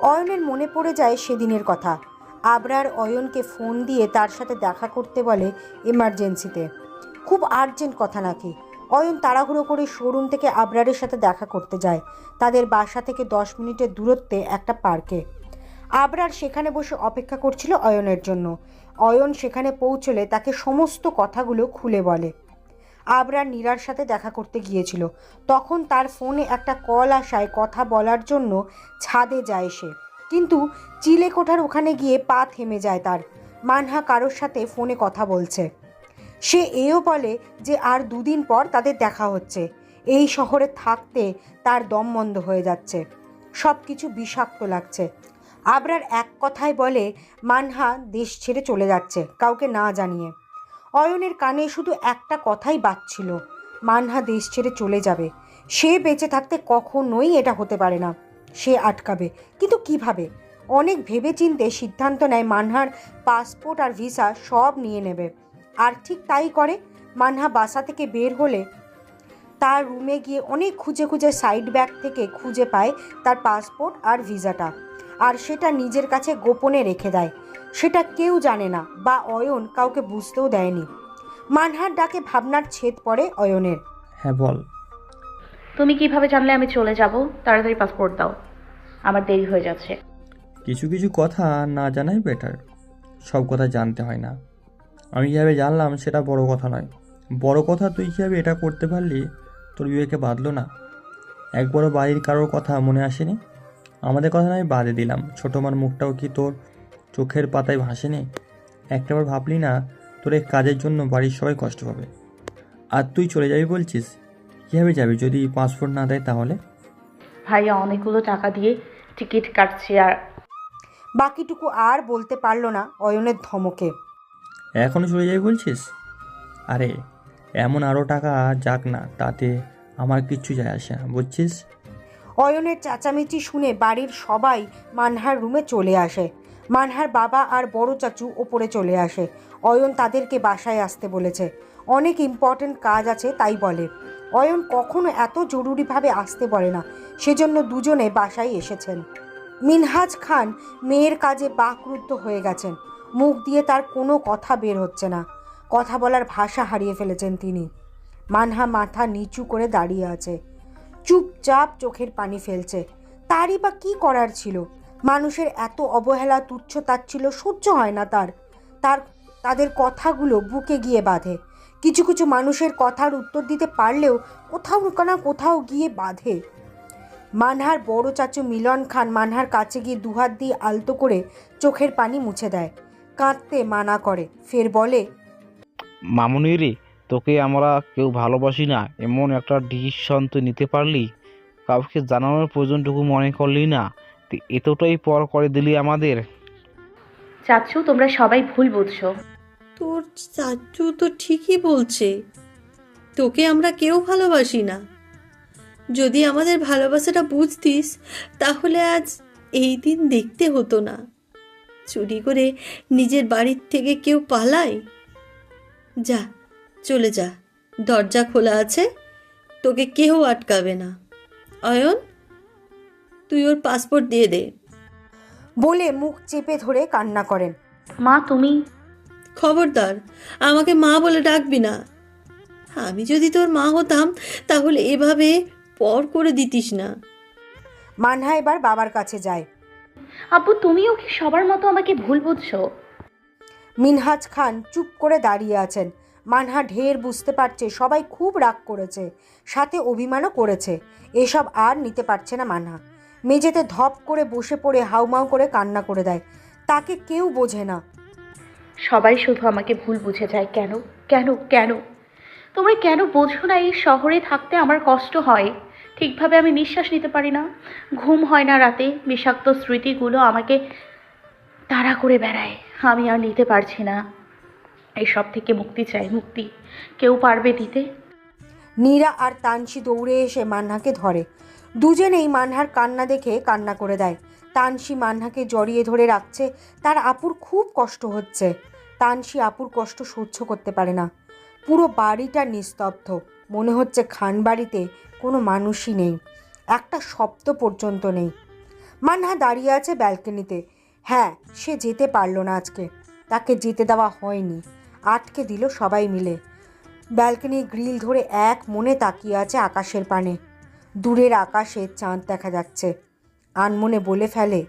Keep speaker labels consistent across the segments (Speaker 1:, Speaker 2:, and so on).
Speaker 1: অয়নের মনে পড়ে যায় সেদিনের কথা। আবরার অয়নকে ফোন দিয়ে তার সাথে দেখা করতে বলে এমার্জেন্সিতে। খুব আর্জেন্ট কথা নাকি। অয়ন তাড়াহুড়ো করে শোরুম থেকে আবরারের সাথে দেখা করতে যায়। তাদের বাসা থেকে দশ মিনিটের দূরত্বে একটা পার্কে। আবরার সেখানে বসে অপেক্ষা করছিল অয়নের জন্য। অয়ন সেখানে পৌঁছলে তাকে সমস্ত কথাগুলো খুলে বলে। আবরার নীরার সাথে দেখা করতে গিয়েছিল। তখন তার ফোনে একটা কল আসায় কথা বলার জন্য ছাদে যায় সে। কিন্তু চিলে কোঠার ওখানে গিয়ে পা থেমে যায় তার। মানহা কারোর সাথে ফোনে কথা বলছে। সে এও বলে যে আর দুদিন পর তাদের দেখা হচ্ছে। এই শহরে থাকতে তার দম বন্ধ হয়ে যাচ্ছে। সব কিছু বিষাক্ত লাগছে। আবরার এক কথায় বলে, মানহা দেশ ছেড়ে চলে যাচ্ছে, কাউকে না জানিয়ে। অয়নের কানে শুধু একটা কথাই বাজছিল, মানহা দেশ ছেড়ে চলে যাবে। সে বেঁচে থাকতে কখনোই এটা হতে পারে না। সে আটকাবে, কিন্তু কীভাবে? অনেক ভেবেচিন্তে সিদ্ধান্ত নেয় মানহার পাসপোর্ট আর ভিসা সব নিয়ে নেবে। আর ঠিক তাই করে, মানহা বাসা থেকে বের হলে তার রুমে গিয়ে অনেক খুঁজে খুঁজে সাইড ব্যাগ থেকে খুঁজে পায় তার পাসপোর্ট আর ভিসাটা। আর সেটা নিজের কাছে গোপনে রেখে দেয়। সেটা কেউ জানে না বা অয়ন কাউকে বুঝতেও দেয়নি। মানহার ডাকে ভাবনার ছেদ পড়ে অয়নের।
Speaker 2: হ্যাঁ বল।
Speaker 3: তুমি কীভাবে জানলে আমি চলে যাব? তাড়াতাড়ি পাসপোর্ট দাও। আমার দেরি হয়ে যাচ্ছে।
Speaker 2: কিছু কিছু কথা না জানাই বেটার সব কথা জানতে হয় না। আমি কীভাবে জানলাম সেটা বড় কথা নয়। বড় কথা তুই কীভাবে এটা করতে পারলি তোর বিবেকে বাঁধলো না। একবারও বাড়ির কারোর কথা মনে আসেনি? আমাদের কথা আমি বাদে দিলাম। ছোটো মার মুখটাও কি তোর? চোখের পাতায় ভাসেনি? একটাবার ভাবলি না তোর এই কাজের জন্য বাড়ির সবাই কষ্ট পাবে। আর তুই চলে যাবি বলছিস? কীভাবে যাবি যদি পাসপোর্ট না দেয় তাহলে?
Speaker 3: ভাইয়া অনেকগুলো টাকা দিয়ে টিকিট কাটছে আর
Speaker 1: বাকিটুকু আর বলতে পারল না অয়নের ধমকে।
Speaker 2: এখনও চলে যাবি বলছিস? আরে এমন আরও টাকা যাক না তাতে আমার কিচ্ছু যায় আসে না বুঝছিস?
Speaker 1: অয়নের চেঁচামেচি শুনে বাড়ির সবাই মানহার রুমে চলে আসে। মানহার বাবা আর বড় চাচু ওপরে চলে আসে। অয়ন তাদেরকে বাসায় আসতে বলেছে। অনেক ইম্পর্ট্যান্ট কাজ আছে তাই বলে। অয়ন কখনো এত জরুরিভাবে আসতে বলে না, সেজন্য দুজনে বাসায় এসেছেন। মিনহাজ খান মেয়ের কাজে বাকরুদ্ধ হয়ে গেছেন। মুখ দিয়ে তার কোনো কথা বের হচ্ছে না। কথা বলার ভাষা হারিয়ে ফেলেছেন তিনি। মানহা মাথা নিচু করে দাঁড়িয়ে আছে। চুপচাপ চোখের পানি ফেলছে। তারই বা কী করার ছিল? মানুষের এত অবহেলা, তুচ্ছ তাচ্ছিল সহ্য হয় না তার। তার, তাদের কথাগুলো বুকে গিয়ে বাঁধে। কিছু কিছু মানুষের কথার উত্তর দিতে পারলেও কোথাও না কোথাও গিয়ে বাঁধে। মানহার বড় চাচু মিলন খান মানহার কাছে গিয়ে দুহাত দিয়ে আলতো করে চোখের পানি মুছে দেয়। কাঁদতে মানা করে। ফের বলে,
Speaker 4: মামুনি রে, তোকে আমরা কেউ ভালোবাসি না। এমন একটা ডিসিশন তুই নিতে পারলি? কাউকে জানানোর প্রয়োজনটুকু মনে করলি না? তুই এতটাই পর করে দিলি আমাদের।
Speaker 3: চাচ্ছু তোমরা সবাই ভুল বুঝছ।
Speaker 5: তোর চাচু তো ঠিকই বলছে। তোকে আমরা কেউ ভালোবাসি না। যদি আমাদের ভালোবাসাটা বুঝতিস তাহলে আজ এই দিন দেখতে হতো না। চুরি করে নিজের বাড়ির থেকে কেউ পালায়? যা চলে যা। দরজা খোলা আছে তোকে কেউ আটকাবে না। অয়ন? তুই ওর পাসপোর্ট দিয়ে দে।
Speaker 1: বলে মুখ চেপে ধরে কান্না করেন।
Speaker 3: মা তুমি?
Speaker 5: খবরদার আমাকে মা বলে ডাকবি না। আমি যদি তোর মা হতাম তাহলে এভাবে পর করে দিতিস না।
Speaker 1: মানহা এবার বাবার কাছে যায়।
Speaker 3: আপু তুমিও কি সবার মতো আমাকে ভুল বুঝছ?
Speaker 1: মিনহাজ খান চুপ করে দাঁড়িয়ে আছেন। মানহা ঢের বুঝতে পারছে সবাই খুব রাগ করেছে সাথে অভিমানও করেছে। এসব আর নিতে পারছে না মানহা। মেঝেতে ধপ করে বসে পড়ে হাউমাউ করে কান্না করে দেয়। তাকে কেউ বোঝে না।
Speaker 3: সবাই শুধু আমাকে ভুল বুঝে যায়। কেন? কেন? কেন? তোমরা কেন বোঝো না এই শহরে থাকতে আমার কষ্ট হয়? ঠিকভাবে আমি নিঃশ্বাস নিতে পারি না। ঘুম হয় না রাতে। বিষাক্ত স্মৃতিগুলো আমাকে তাড়া করে বেড়ায়। আমি আর নিতে পারছি না। এইসব থেকে মুক্তি চাই মুক্তি। কেউ পারবে দিতে
Speaker 1: নীরা আর তানসি দৌড়ে এসে মান্নাকে ধরে। দুজনেই মানহার কান্না দেখে কান্না করে দেয়। তানসি মান্নাকে জড়িয়ে ধরে রাখছে, তার আপুর খুব কষ্ট হচ্ছে। তানসি আপুর কষ্ট সহ্য করতে পারে না। পুরো বাড়িটা নিস্তব্ধ। মনে হচ্ছে খান বাড়িতে কোনো মানুষই নেই। একটা শব্দ পর্যন্ত নেই। মানহা দাঁড়িয়ে আছে ব্যালকনিতে। হ্যাঁ সে যেতে পারল না আজকে। তাকে যেতে দেওয়া হয়নি। আটকে দিল সবাই মিলে। ব্যালকনির গ্রিল ধরে এক মনে তাকিয়ে আছে আকাশের পানে। দূরের আকাশে চাঁদ দেখা যাচ্ছে। আনমনে বলে ফেলে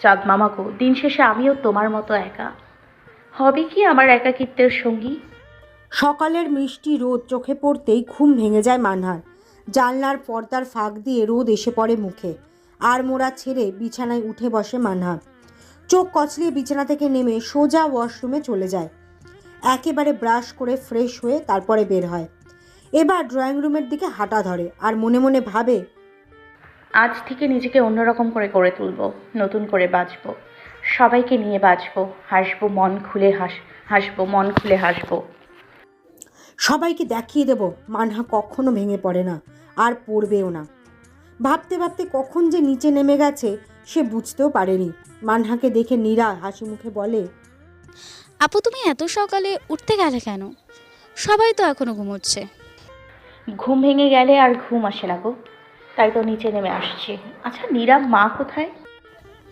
Speaker 3: চাঁদ মামাকো দিন শেষে আমিও তোমার মতো একা। হবে কি আমার একাকিত্বের সঙ্গী?
Speaker 1: সকালের মিষ্টি রোদ চোখে পড়তেই ঘুম ভেঙে যায় মানহার জানলার পর্দার ফাঁক দিয়ে রোদ এসে পড়ে মুখে। আর মোড়া ছেড়ে বিছানায় উঠে বসে মানহা চোখ কচলিয়ে বিছানা থেকে নেমে সোজা ওয়াশরুমে চলে যায়। একেবারে ব্রাশ করে ফ্রেশ হয়ে তারপরে বের হয়। এবার ড্রয়িং রুমের দিকে হাঁটা ধরে আর মনে মনে ভাবে
Speaker 3: আজ থেকে নিজেকে অন্যরকম করে গড়ে তুলবো নতুন করে বাঁচবো। সবাইকে নিয়ে বাঁচবো হাসব মন খুলে হাস হাসব মন খুলে হাসব।
Speaker 1: সবাইকে দেখিয়ে দেব মানহা কখনো ভেঙে পড়ে না আর পড়বেও না। ভাবতে ভাবতে কখন যে নিচে নেমে গেছে সে বুঝতেও পারেনি। মানহাকে দেখে নীরা হাসি মুখে বলে
Speaker 6: আপু তুমি এত সকালে উঠতে গেলে কেন? সবাই তো এখনও ঘুমোচ্ছে।
Speaker 3: ঘুম ভেঙে গেলে আর ঘুম আসে না গো। তাই তো নিচে নেমে আসছি। আচ্ছা নীরা মা কোথায়?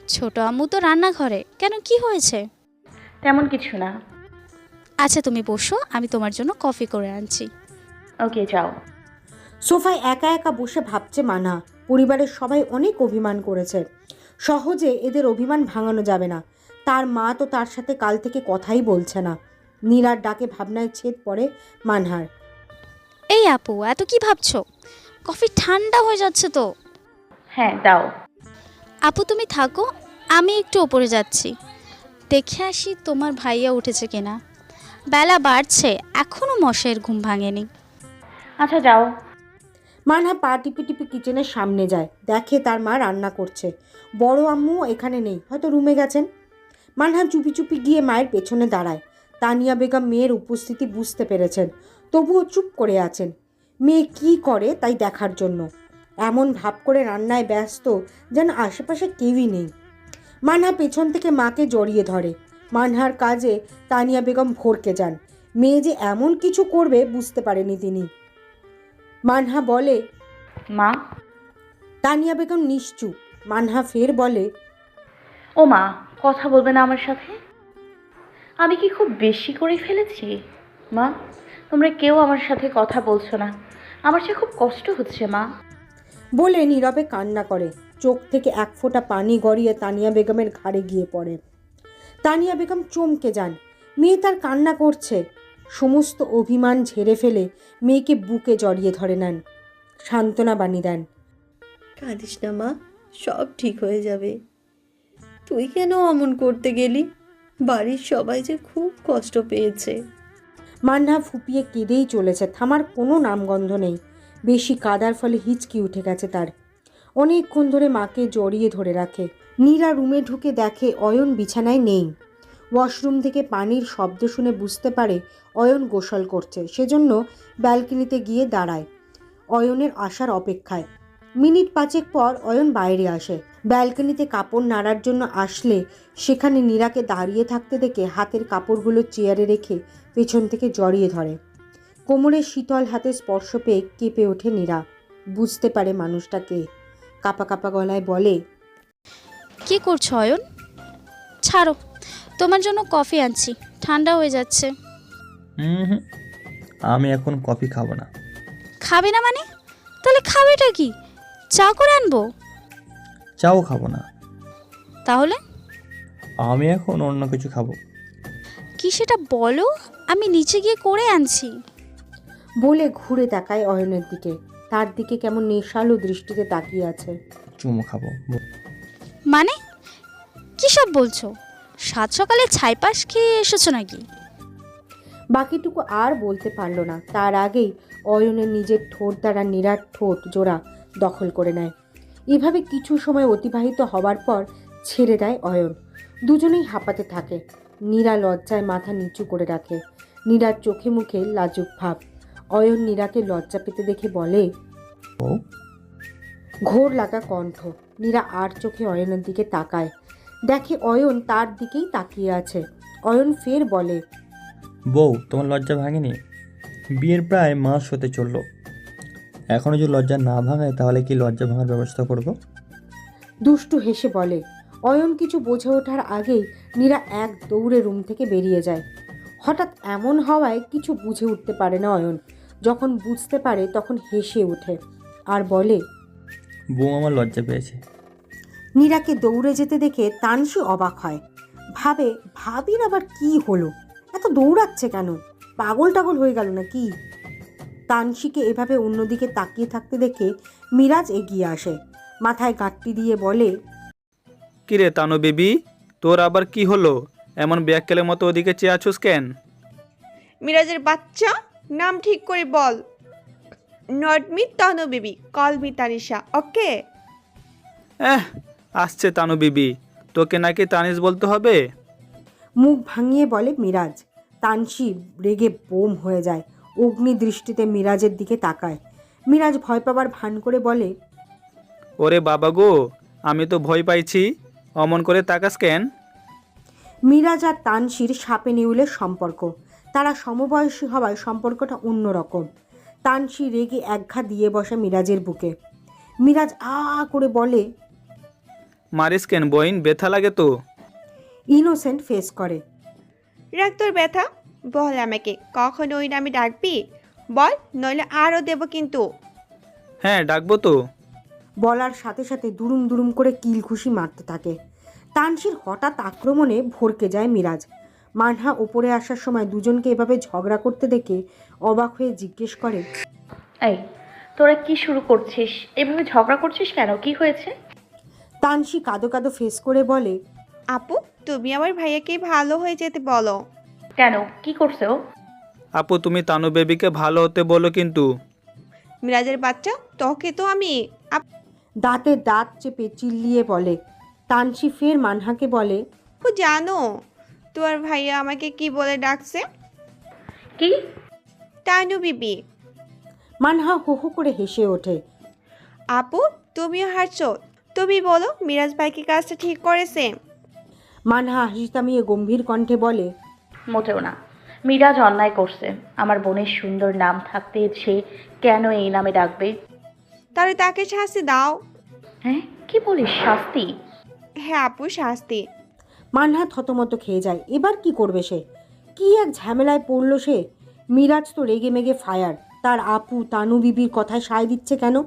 Speaker 6: ছোট আম্মু তো রান্নাঘরে। কেন কি হয়েছে?
Speaker 3: তেমন কিছু না।
Speaker 6: আচ্ছা তুমি বসো আমি তোমার জন্য কফি করে আনছি।
Speaker 3: ওকে যাও।
Speaker 1: সোফায় একা একা বসে ভাবছে মানহা পরিবারের সবাই অনেক অভিমান করেছে। সহজে এদের অভিমান ভাঙানো যাবে না। তার মা তো তার সাথে কাল থেকে কথাই বলছে না। নীরার ডাকে ভাবনায় ছেদ পড়ে মানহার।
Speaker 6: এই আপু এত কি ভাবছ? কফি ঠান্ডা হয়ে যাচ্ছে তো।
Speaker 3: হ্যাঁ দাও।
Speaker 6: আপু তুমি থাকো আমি একটু ওপরে যাচ্ছি। দেখে আসি তোমার ভাইয়া উঠেছে কিনা। বেলা বাড়ছে এখনও মশাইয়ের ঘুম ভাঙেনি।
Speaker 3: আচ্ছা যাও।
Speaker 1: মানহা পা টিপি টিপি কিচেনের সামনে যায়। দেখে তার মা রান্না করছে। বড় আম্মু এখানে নেই হয়তো রুমে গেছেন। মানহা চুপি চুপি গিয়ে মায়ের পেছনে দাঁড়ায়। তানিয়া বেগম মেয়ের উপস্থিতি বুঝতে পেরেছেন। তবুও চুপ করে আছেন। মেয়ে কি করে তাই দেখার জন্য? এমন ভাব করে রান্নায় ব্যস্ত যেন আশেপাশে কেউই নেই। মানহা পেছন থেকে মাকে জড়িয়ে ধরে। মানহার কাজে তানিয়া বেগম ভরকে যান। মেয়ে যে এমন কিছু করবে বুঝতে পারেনি তিনি। মানহা বলে
Speaker 3: মা।
Speaker 1: তানিয়া বেগম নিশ্চুপ। মানহা ফের বলে
Speaker 3: ও মা কথা বলবে না আমার সাথে? আমি কি খুব বেশি করে ফেলেছি? মা। তোমরা কেউ আমার সাথে কথা বলছো না। আমার সে খুব কষ্ট হচ্ছে মা।
Speaker 1: বলে নীরবে কান্না করে। চোখ থেকে এক ফোঁটা পানি গড়িয়ে তানিয়া বেগমের ঘাড়ে গিয়ে পড়ে। তানিয়া বেগম চমকে যান। মেয়ে তার কান্না করছে। সমস্ত অভিমান ঝেড়ে ফেলে মেয়েকে বুকে জড়িয়ে ধরে নেন। সান্ত্বনা বাণী দেন।
Speaker 5: কাঁদিস না মা। সব ঠিক হয়ে যাবে। তুই কেন অমন করতে গেলি? বাড়ির সবাই যে খুব কষ্ট পেয়েছে।
Speaker 1: মান্না ফুপিয়ে কেঁদেই চলেছে, থামার কোনো নামগন্ধ নেই। বেশি কাদার ফলে হিচকি উঠে গেছে তার। অনেকক্ষণ ধরে মাকে জড়িয়ে ধরে রাখে। নীরা রুমে ঢুকে দেখে অয়ন বিছানায় নেই। ওয়াশরুম থেকে পানির শব্দ শুনে বুঝতে পারে অয়ন গোসল করছে, সেজন্য ব্যালকনিতে গিয়ে দাঁড়ায়। অয়নের আসার অপেক্ষায়। মিনিট পাঁচেক পর অয়ন বাইরে আসে। ব্যালকনিতে কাপড় নাড়ার জন্য আসলে সেখানে নীরাকে দাঁড়িয়ে থাকতে দেখে হাতের কাপড়গুলো চেয়ারে রেখে পেছন থেকে জড়িয়ে ধরে। কোমরের শীতল হাতে স্পর্শ পেয়ে কেঁপে ওঠে নীরা। বুঝতে পারে মানুষটাকে কাপা কাপা গলায় বলে
Speaker 6: কি করছ অয়ন? ছাড়ো তোমার জন্য কফি আনছি ঠান্ডা হয়ে যাচ্ছে।
Speaker 2: হুম হুম আমি এখন কফি খাব না।
Speaker 6: খাবে না মানে? তাহলে খাবেটা কি? চা করে আনব?
Speaker 2: চাও খাব না।
Speaker 6: তাহলে?
Speaker 2: আমি এখন অন্য কিছু খাব।
Speaker 6: কি সেটা বলো? আমি নিচে গিয়ে করে আনছি।
Speaker 1: বলে ঘুরে তাকায় অয়নের দিকে। তার দিকে কেমন নেশালো দৃষ্টিতে তাকিয়ে আছে।
Speaker 2: চুমো খাব।
Speaker 6: মানে? কী সব বলছো? সাত সকালে ছাইপাশ খেয়ে এসেছ নাকি?
Speaker 1: বাকিটুকু আর বলতে পারল না। তার আগেই অয়নের নিজের ঠোঁট দ্বারা নিরাট ঠোঁট জোড়া দখল করে নেয়। এভাবে কিছু সময় অতিবাহিত হবার পর ছেড়ে দেয় অয়ন। দুজনেই হাঁপাতে থাকে। নীরা লজ্জায় মাথা নিচু করে রাখে। নীরার চোখে মুখে লাজুক ভাব। অয়ন নীরাকে লজ্জা পেতে দেখে বলে
Speaker 2: ও?
Speaker 1: ঘোর লাগা কণ্ঠ। নীরা আর চোখে অয়নের দিকে তাকায়। দেখে অয়ন তার দিকেই তাকিয়ে আছে। অয়ন ফের বলে
Speaker 2: বউ তোমার লজ্জা ভাঙেনি? বিয়ের প্রায় মাস হতে চলল। এখনও যদি লজ্জা না ভাঙায় তাহলে কি লজ্জা ভাঙার ব্যবস্থা করব?
Speaker 1: দুষ্টু হেসে বলে অয়ন কিছু বোঝে ওঠার আগেই নীরা এক দৌড়ে রুম থেকে বেরিয়ে যায়। হঠাৎ এমন হওয়ায় কিছু বুঝে উঠতে পারে না অয়ন। যখন বুঝতে পারে তখন হেসে ওঠে আর বলে
Speaker 2: বউ আমার লজ্জা পেয়েছে।
Speaker 1: নীরাকে দৌড়ে যেতে দেখে তানসি অবাক হয়। ভাবে ভাবির আবার কি হলো? এত দৌড়াচ্ছে কেন? পাগল টাগল হয়ে গেল না কি তানসিকে এভাবে অন্যদিকে তাকিয়ে থাকতে দেখে মিরাজ এগিয়ে আসে। মাথায় গাঁটটি দিয়ে বলে
Speaker 7: কিরে তানু বেবি তোর আবার কি হলো? এমন ব্যাককেলের মতো ওদিকে চেয়ে আছোস কেন?
Speaker 8: মিরাজের বাচ্চা? নাম ঠিক করে বল। Not me Tanu baby call me Tanisha okay?
Speaker 7: এহ আসছে তানু বিবি তোকে নাকি তানিস বলতে হবে?
Speaker 1: মুখ ভাঙিয়ে বলে মিরাজ। তানসি রেগে বোম হয়ে যায়। অগ্নি দৃষ্টিতে মিরাজের দিকে তাকায়। মিরাজ ভয় পাবার ভান করে বলে
Speaker 7: ওরে বাবা গো আমি তো ভয় পাইছি। অমন করে তাকাস কেন?
Speaker 1: মিরাজ আর তানসির সাপে নেউলের সম্পর্ক। তারা সমবয়সী হওয়ায় সম্পর্কটা অন্যরকম। তানসি রেগে একঘা দিয়ে বসে মিরাজের বুকে। মিরাজ আ করে বলে
Speaker 7: মারিস কেন বইন? ব্যথা লাগে তো।
Speaker 1: ইনোসেন্ট ফেস করে।
Speaker 8: রাখ তোর ব্যথা। বল আমাকে কখন ওই নামে ডাকবি? বল নইলে আরও দেবো কিন্তু।
Speaker 7: হ্যাঁ ডাকবো তো।
Speaker 1: বলার সাথে সাথে দুরুম দুরুম করে কিল খুশি মারতে থাকে। তানসির হঠাৎ আক্রমণে ভরকে যায় মিরাজ। মানহা ওপরে আসার সময় দুজনকে এভাবে ঝগড়া করতে দেখে অবাক হয়ে জিজ্ঞেস করে
Speaker 3: এই তোরা কি শুরু করছিস? এভাবে ঝগড়া করছিস কেন? কি হয়েছে?
Speaker 1: তানসি কাদো কাদো ফেস করে বলে
Speaker 8: আপু তুমি আমার ভাইয়াকে ভালো হয়ে যেতে বলো।
Speaker 3: কেন? কি করছে ও?
Speaker 7: আপু তুমি তানু বেবিকে ভালো হতে বলো কিন্তু।
Speaker 8: মিরাজের বাচ্চা তোকে তো আমি আপু
Speaker 1: দাঁতে দাঁত চেপে চিল্লিয়ে বলে। তানসি ফের মানহাকে বলে ও
Speaker 8: জানো তোর ভাইয়া আমাকে কি বলে ডাকছে?
Speaker 3: কি?
Speaker 8: তানু বিবি।
Speaker 1: মানহা হো হো করে হেসে ওঠে।
Speaker 8: আপু তুমিও হারছো তুমি বলো মিরাজ ভাই কি কাজটা ঠিক করেছে?
Speaker 1: মানহা হাসি থামিয়ে গম্ভীর কণ্ঠে বলে
Speaker 3: মোটেও না। মিরাজ অন্যায় করছে। আমার বোনের সুন্দর নাম থাকতে সে কেন এই নামে ডাকবে?
Speaker 8: তাহলে তাকে শাস্তি দাও।
Speaker 3: হ্যাঁ কি বলিস শাস্তি?
Speaker 8: হ্যাঁ আপু শাস্তি।
Speaker 1: মানহা থতমত খেয়ে যায়। এবার কি করবে সে? কি এক ঝামেলায় পড়ল সে? মিরাজ তো রেগে মেগে ফায়ার। তার আপু তানু বিবির কথায় সায় দিচ্ছে কেন?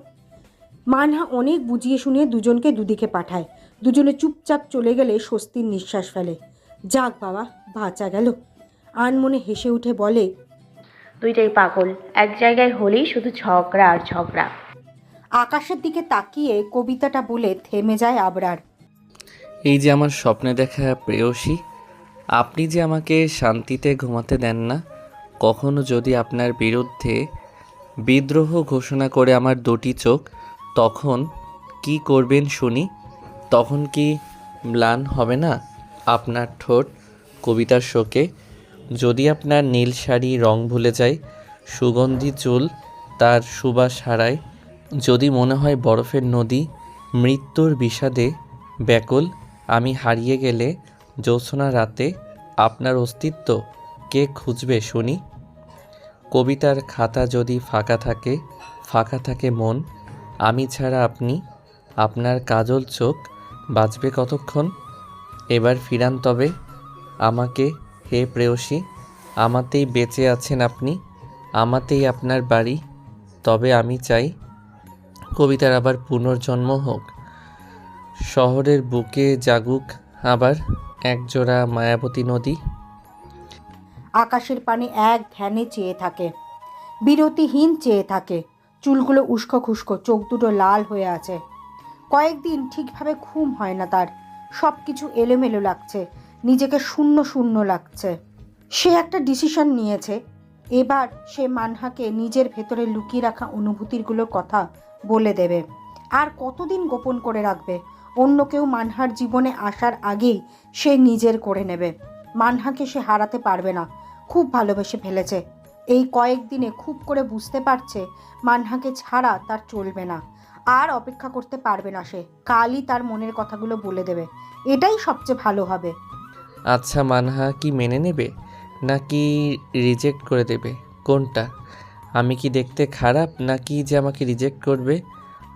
Speaker 1: মানহা অনেক বুঝিয়ে শুনিয়ে দুজনকে দুদিকে পাঠায়। দুজনে চুপচাপ চলে গেলে স্বস্তির নিঃশ্বাস ফেলে। যাক বাবা বাঁচা গেল। আনমনে হেসে উঠে বলে
Speaker 3: দুইটাই পাগল এক জায়গায় হলেই শুধু ঝগড়া আর ঝগড়া।
Speaker 1: আকাশের দিকে তাকিয়ে কবিতাটা বলে থেমে যায় আবরার।
Speaker 9: এই যে আমার স্বপ্নে দেখা প্রেয়সী আপনি যে আমাকে শান্তিতে ঘুমাতে দেন না কখনো যদি আপনার বিরুদ্ধে বিদ্রোহ ঘোষণা করে আমার দুটি চোখ তখন কি করবেন শুনি? তখন কি ম্লান হবে না? আপনার ঠোঁট কবিতার শোকে। যদি আপনার নীল শাড়ি রং ভুলে যায়, সুগন্ধি চুল তার সুবাস হারায়। যদি মনে হয় বরফের নদী মৃত্যুর বিষাদে ব্যাকুল, আমি হারিয়ে গেলে জ্যোৎস্না রাতে আপনার অস্তিত্ব কে খুঁজবে শুনি? কবিতার খাতা যদি ফাঁকা থাকে ফাঁকা থাকে মন, আমি ছাড়া আপনি আপনার কাজল চোখ বাঁচবে কতক্ষণ? এবার ফিরান তবে। আমাকে, হে প্রেয়সী, আমাতেই বেঁচে আছেন আপনি, আমাতেই আপনার বাড়ি। তবে আমি চাই কবিতার আবার পুনর্জন্ম হোক। শহরের বুকে জাগুক আবার একজোড়া মায়াবতী নদী।
Speaker 1: আকাশের পানে এক ধ্যানে চেয়ে থাকে, বিরতিহীন চেয়ে থাকে, চুলগুলো উস্কো খুস্কো, চোখ দুটো লাল হয়ে আছে। কয়েকদিন ঠিকভাবে ঘুম হয় না তার সব কিছু এলোমেলো লাগছে, নিজেকে শূন্য শূন্য লাগছে। সে একটা ডিসিশন নিয়েছে। এবার সে মানহাকে নিজের ভেতরে লুকিয়ে রাখা অনুভূতিগুলোর কথা বলে দেবে। আর কতদিন গোপন করে রাখবে? অন্য কেউ মানহার জীবনে আসার আগেই সে নিজের করে নেবে। মানহাকে সে হারাতে পারবে না। খুব ভালোবেসে ফেলেছে। এই কয়েকদিনে খুব করে বুঝতে পারছে মানহাকে ছাড়া তার চলবে না। আর অপেক্ষা করতে পারবে না সে। কালই তার মনের কথাগুলো বলে দেবে। এটাই সবচেয়ে ভালো হবে।
Speaker 9: আচ্ছা মানহা, কি মেনে নেবে? নাকি রিজেক্ট করে দেবে? কোনটা? আমি কি দেখতে খারাপ, নাকি যে আমাকে রিজেক্ট করবে?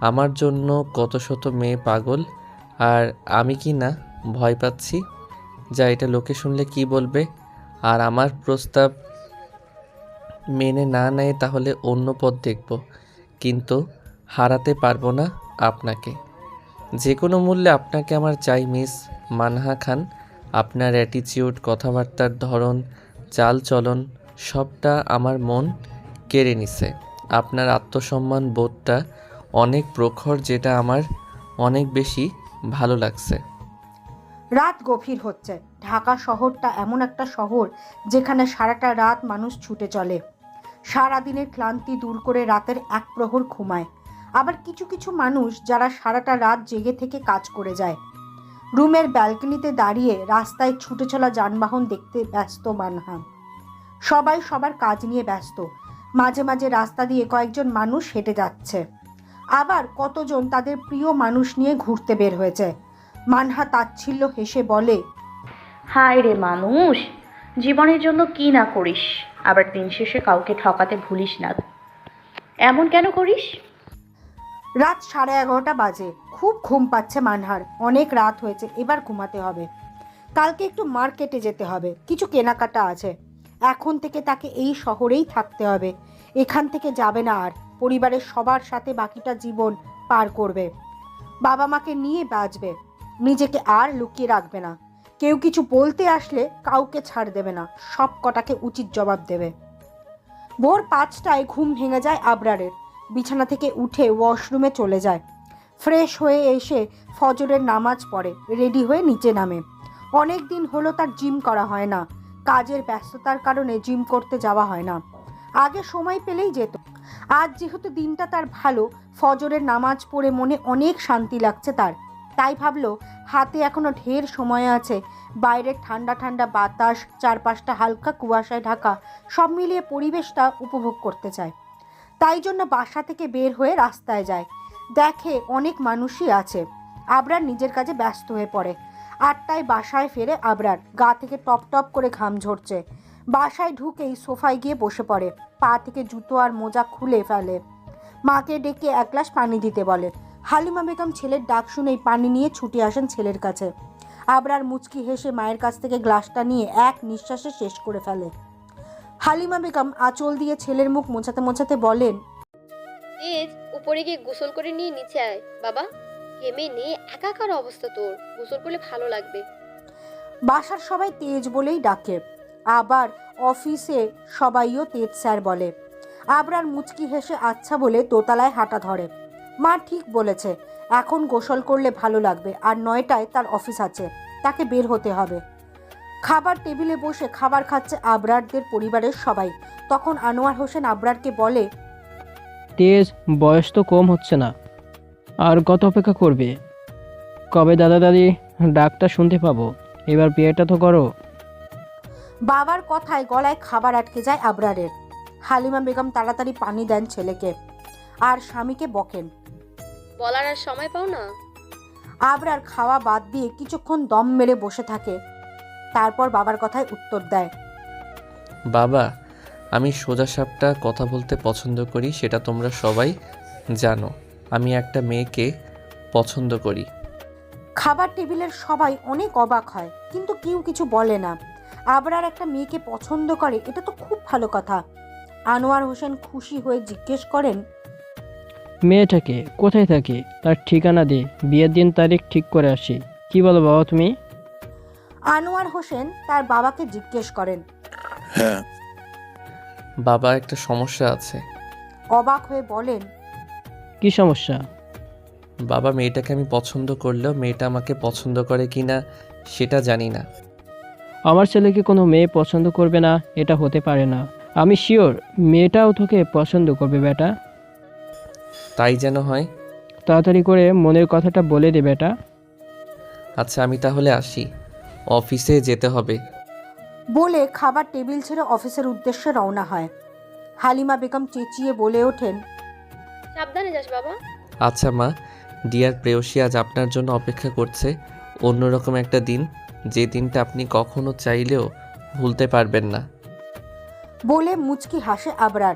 Speaker 9: আমার জন্য কত শত মেয়ে পাগল, আর আমি কি না ভয় পাচ্ছি? যা এটা লোকে শুনলে কি বলবে? আর আমার প্রস্তাব মেনে না নেয় তাহলে অন্য পথ দেখব। কিন্তু হারাতে পারব না আপনাকে। যে কোনো মূল্যে আপনাকে আমার চাই, মিস মানহা খান। আপনার অ্যাটিচিউড কথাবার্তার ধরন চাল চলন সবটা আমার মন কেড়ে নিছে। আপনার আত্মসম্মান বোধটা অনেক প্রখর, যেটা আমার অনেক বেশি ভালো লাগছে।
Speaker 1: রাত গভীর হচ্ছে। ঢাকা শহরটা এমন একটা শহর, যেখানে সারাটা রাত মানুষ ছুটে চলে। সারাদিনের ক্লান্তি দূর করে রাতের এক প্রহর ঘুমায়। আবার কিছু কিছু মানুষ যারা সারাটা রাত জেগে থেকে কাজ করে যায়। রুমের ব্যালকনিতে দাঁড়িয়ে রাস্তায় ছুটে চলা যানবাহন দেখতে ব্যস্ত মানহা সবাই সবার কাজ নিয়ে ব্যস্ত। মাঝে মাঝে রাস্তা দিয়ে কয়েকজন মানুষ হেঁটে যাচ্ছে। আবার কতজন তাদের প্রিয় মানুষ নিয়ে ঘুরতে বের হয়েছে। মানহা তাচ্ছিল্য হেসে বলে,
Speaker 3: হায় রে মানুষ, জীবনের জন্য কি না করিস? আবার দিন শেষে কাউকে ঠকাতে ভুলিস না। এমন কেন করিস?
Speaker 1: রাত সাড়ে এগারোটা বাজে। খুব ঘুম পাচ্ছে মানহার। অনেক রাত হয়েছে, এবার ঘুমাতে হবে। কালকে একটু মার্কেটে যেতে হবে। কিছু কেনাকাটা আছে। এখন থেকে তাকে এই শহরেই থাকতে হবে। এখান থেকে যাবে না আর। পরিবারের সবার সাথে বাকিটা জীবন পার করবে। বাবা মাকে নিয়ে বাঁচবে। নিজেকে আর লুকিয়ে রাখবে না। কেউ কিছু বলতে আসলে কাউকে ছাড় দেবে না। সব কটাকে উচিত জবাব দেবে। ভোর পাঁচটায় ঘুম ভেঙে যায় আবরারের। বিছানা থেকে উঠে ওয়াশরুমে চলে যায়। ফ্রেশ হয়ে এসে ফজরের নামাজ পড়ে, রেডি হয়ে নিচে নামে। অনেক দিন হলো তার জিম করা হয় না। কাজের ব্যস্ততার কারণে জিম করতে যাওয়া হয় না। আগে সময় পেলেই যেত। আজ যেহেতু দিনটা তার ভালো, ফজরের নামাজ পড়ে মনে অনেক শান্তি লাগছে তার। তাই ভাবলো, হাতে এখনও ঢের সময় আছে। বাইরের ঠান্ডা ঠান্ডা বাতাস, চারপাশটা হালকা কুয়াশায় ঢাকা, সব মিলিয়ে পরিবেশটা উপভোগ করতে চায়। তাই জন্য বাসা থেকে বের হয়ে রাস্তায় যায়। দেখে অনেক মানুষই আছে। আবরার নিজের কাজে ব্যস্ত হয়ে পড়ে। আটটায় বাসায় ফেরে আবরার। গা থেকে টপ টপ করে ঘাম ঝরছে। বাসায় ঢুকেই সোফায় গিয়ে বসে পড়ে। পা থেকে জুতো আর মোজা খুলে ফেলে। মাকে ডেকে এক গ্লাস পানি দিতে বলে। হালিমা বেগম ছেলের ডাক শুনেই পানি নিয়ে ছুটে আসেন ছেলের কাছে। আবরার মুচকি হেসে মায়ের কাছ থেকে গ্লাসটা নিয়ে এক নিঃশ্বাসে শেষ করে ফেলে। হালিমা বেগম আঁচল দিয়ে ছেলের মুখ মোছাতে মোছাতে বলেন
Speaker 10: তেজ উপরে গিয়ে গোসল করে নিয়ে নিচে আয় বাবা। ঘেমে নিয়ে একাকার অবস্থা তোর। গোসল করলে ভালো লাগবে।
Speaker 1: বাসার সবাই তেজ বলেই ডাকে। আবার অফিসে সবাইও তেজ স্যার বলে। আবরার মুচকি হেসে আচ্ছা বলে দোতলায় হাঁটা ধরে। মা ঠিক বলেছে এখন গোসল করলে ভালো লাগবে আর নয়টায় তার অফিস আছে তাকে বের হতে হবে। খাবার টেবিলে বসে খাবার খাচ্ছে আবরারদের পরিবারের সবাই। তখন আনোয়ার হোসেন আবরারকে বলে
Speaker 11: তেজ বয়স তো কম হচ্ছে না। আর কত অপেক্ষা করবে? কবে দাদা দাদি ডাকটা শুনতে পাবো? এবার বিয়েটা তো করো।
Speaker 1: বাবার কথায় গলায় খাবার আটকে যায় আবরারের। হালিমা বেগম তাড়াতাড়ি পানি দেন ছেলেকে। আর স্বামীকে বকেন।
Speaker 10: বলার আর সময় পাও না?
Speaker 1: আবরার খাওয়া বাদ দিয়ে কিছুক্ষণ দম মেরে বসে থাকে। তারপর বাবার কথায় উত্তর দেয়।
Speaker 9: বাবা আমি সোজা সাপটা কথা বলতে পছন্দ করি সেটা তোমরা সবাই জানো। আমি একটা মেয়েকে পছন্দ করি।
Speaker 1: খাবার টেবিলের সবাই অনেক অবাক হয় কিন্তু কেউ কিছু বলে না। আবরার একটা মেয়েকে পছন্দ করে এটা তো খুব ভালো কথা। আনোয়ার হোসেন খুশি হয়ে জিজ্ঞেস করেন
Speaker 11: মেয়েটাকে কোথায় থাকে? তার ঠিকানা দে বিয়ের দিন তারিখ ঠিক করে আসি। কি বলো বাবা তুমি?
Speaker 1: আনোয়ার হোসেন তার বাবাকে জিজ্ঞেস করেন। হ্যাঁ।
Speaker 9: বাবা একটা সমস্যা আছে।
Speaker 1: অবাক হয়ে বলেন
Speaker 11: কি সমস্যা?
Speaker 9: বাবা মেয়েটাকে আমি পছন্দ করলেও মেয়েটা আমাকে পছন্দ করে কি না সেটা জানি না।
Speaker 11: আমার ছেলেকে কোনো মেয়ে পছন্দ করবে না এটা হতে পারে না। আমি শিওর মেয়েটাও তোকে পছন্দ করবে বেটা।
Speaker 9: তাই যেন হয়।
Speaker 11: তাড়াতাড়ি করে মনের কথাটা বলে দে বেটা।
Speaker 9: আচ্ছা আমি তাহলে আসি। অফিসে যেতে হবে।
Speaker 1: বলে খাবার টেবিল ছেড়ে অফিসের উদ্দেশ্যে রওনা হয়। হালিমা বেগম চেঁচিয়ে বলে ওঠেন
Speaker 10: সাবধানে যাস বাবা।
Speaker 9: আচ্ছা মা ডিয়ার প্রেয়সী আজ আপনার জন্য অপেক্ষা করছে। অন্যরকম একটা দিন যে দিনটা আপনি কখনো চাইলেও ভুলতে পারবেন না।
Speaker 1: বলে মুচকি হাসে আবরার।